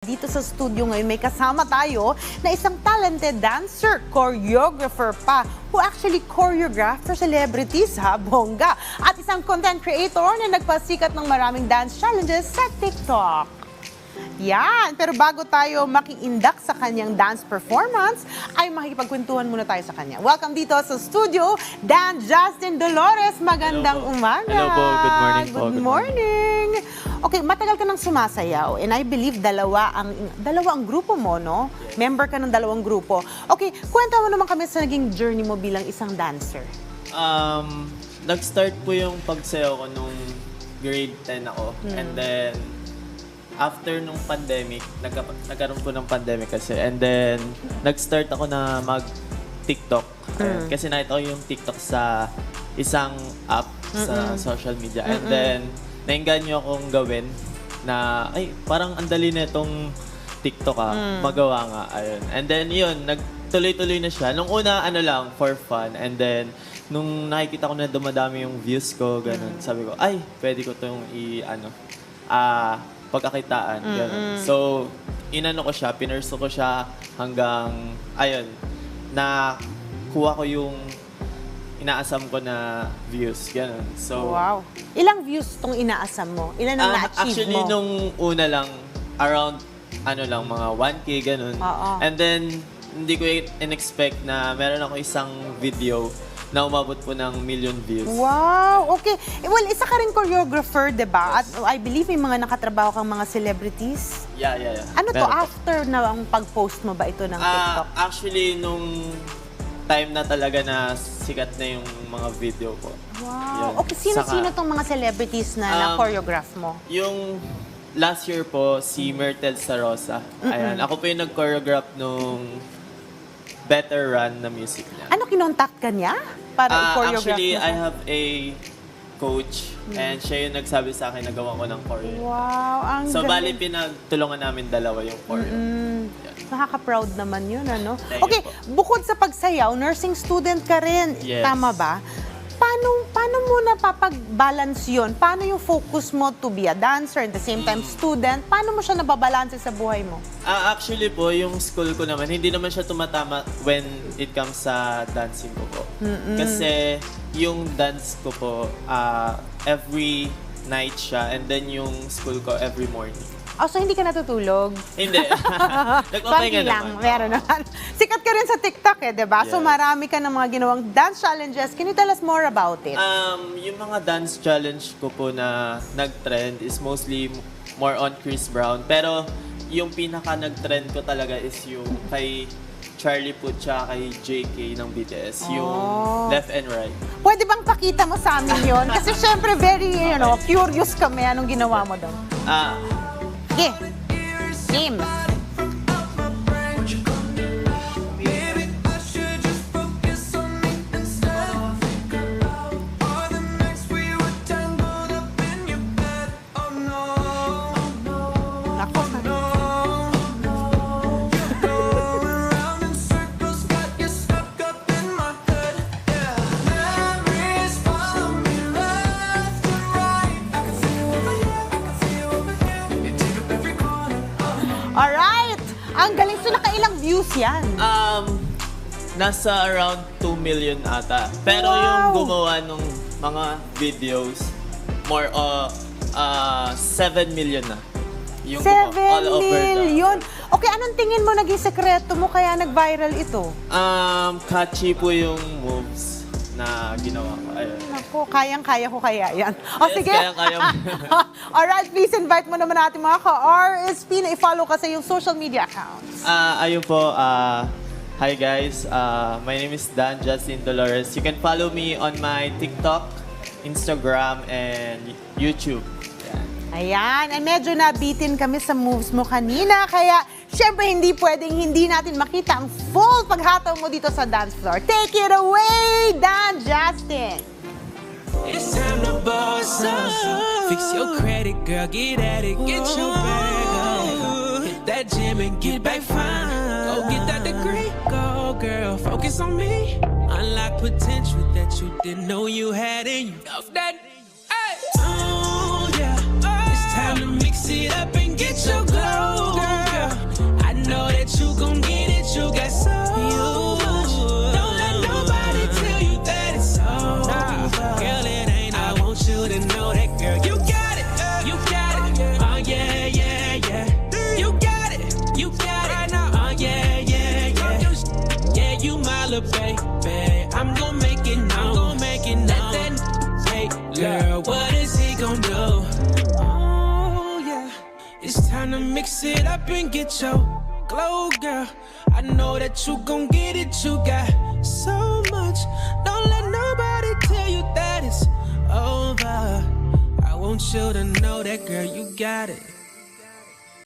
Dito sa studio ngayon may kasama tayo na isang talented dancer, choreographer pa, who actually choreographed for celebrities ha, bongga. At isang content creator na nagpasikat ng maraming dance challenges sa TikTok. Yan, pero bago tayo makiindak sa kanyang dance performance, ay makikipagkwentuhan muna tayo sa kanya. Welcome dito sa studio, Dan Justin Dolores. Magandang Hello po. umaga. Hello po. Good morning po. Good Good morning. Okay, matagal ka nang sumasayaw and I believe dalawa ang dalawa ang grupo mo, no? Member ka ng dalawang grupo. Okay, kwenta mo naman kami sa naging journey mo bilang isang dancer. Um, nag-start po yung pagsayaw ko nung grade 10 ako. And then, after nung pandemic, nagka, nagkaroon po ng pandemic kasi. And then, nag-start ako na mag-TikTok. Ayun, Kasi nakita ko yung TikTok sa isang app sa social media. And then, nainganyo akong gawin na, ay, parang andali na itong TikTok ah, magawa nga. Ayun. And then, yun, nagtuloy-tuloy na siya. Nung una, ano lang, for fun. And then, nung nakikita ko na dumadami yung views ko, ganun, sabi ko, ay, pwede ko itong i, ano, ah, pagkakitaan, ganun. So, inano ko siya, pinurso ko siya hanggang, ayun, na kuha ko yung inaasam ko na views, ganun. So, Wow. Ilang views tong inaasam mo? Ilan ang Ah, na-achieve actually, mo? nung una lang, around, ano lang, mga 1K, ganun. Oo. And then, hindi ko in-expect na meron ako isang video na umabot po ng million views. Wow, okay. Eh, Well, isa ka rin choreographer, di ba? At I believe may mga nakatrabaho kang mga celebrities. Yeah, yeah, yeah. Ano to, Meron po. after na ang pag-post mo ba ito ng Ah, TikTok? actually, nung time na talaga na sikat na yung mga video ko. Wow. Yun. Okay, sino-sino Saka, tong mga celebrities na Um, na-choreograph mo? Yung last year po, si Myrtle Sarosa. Ayan, ako po yung nag-choreograph nung Better Run na music niya. Ano, kinontak ka niya? Para Ah, i-choreograph actually, mo I have a coach and siya yung nagsabi sa akin na gawa ko ng choreo. Wow, ang So, bali, galing. pinagtulungan namin dalawa yung choreo. Mm, nakaka-proud naman yun, ano? Thank you Okay, po. bukod sa pagsayaw, nursing student ka rin. Yes. Tama ba? Paano, paano mo napapag-balance yun? Paano yung focus mo to be a dancer at the same time student? Paano mo siya nababalanse sa buhay mo? Ah, actually po, yung school ko naman, hindi naman siya tumatama when it comes sa dancing ko po. Kasi yung dance ko po, ah, every night siya and then yung school ko every morning. Oh, so hindi ka natutulog? Hindi. Nagpapahinga lang, naman. meron naman. Sikat ka rin sa TikTok eh, di ba? So Yes. marami ka ng mga ginawang dance challenges. Can you tell us more about it? Um, yung mga dance challenge ko po na nag-trend is mostly more on Chris Brown. Pero yung pinaka nag-trend ko talaga is yung kay Charlie Puth tsaka kay JK ng BTS. Yung Oh. left and right. Pwede bang pakita mo sa amin yun? Kasi syempre very, you know, curious kami anong ginawa mo doon. Ah, Sige. Game. Ang galing. So nakailang views yan? um, nasa around 2 million ata. Pero Wow. yung gumawa nung mga videos, more uh, uh, 7 million na. Yung gumawa- all 7 over the- million. Okay, anong tingin mo naging sekreto mo kaya nag-viral ito? Um, catchy po yung moves na ginawa ko. Ayun. Nako, kayang-kaya ko kaya yan. O Yes, sige. kayang-kaya mo. Alright, please invite mo naman natin mga ka-RSP na i-follow ka sa yung social media accounts. Ah, ayun po. ah, hi guys. Ah, my name is Dan Justin Dolores. You can follow me on my TikTok, Instagram, and YouTube. Yan. Ayan, and medyo nabitin kami sa moves mo kanina, kaya syempre hindi pwedeng hindi natin makita ang full paghataw mo dito sa dance floor. Take it away, Dan Justin! It's time to boss up. Fix your credit, girl. Get at it. Get your bag up. Hit that gym and get back fine. Go get that degree. Go, girl. Focus on me. Unlock potential that you didn't know you had in you. Off that. Hey. Oh, yeah. It's time to mix it up mix it up and get your glow, girl. I know that you gon' get it. You got so much. Don't let nobody tell you that it's over. I want you to know that, girl, you got it.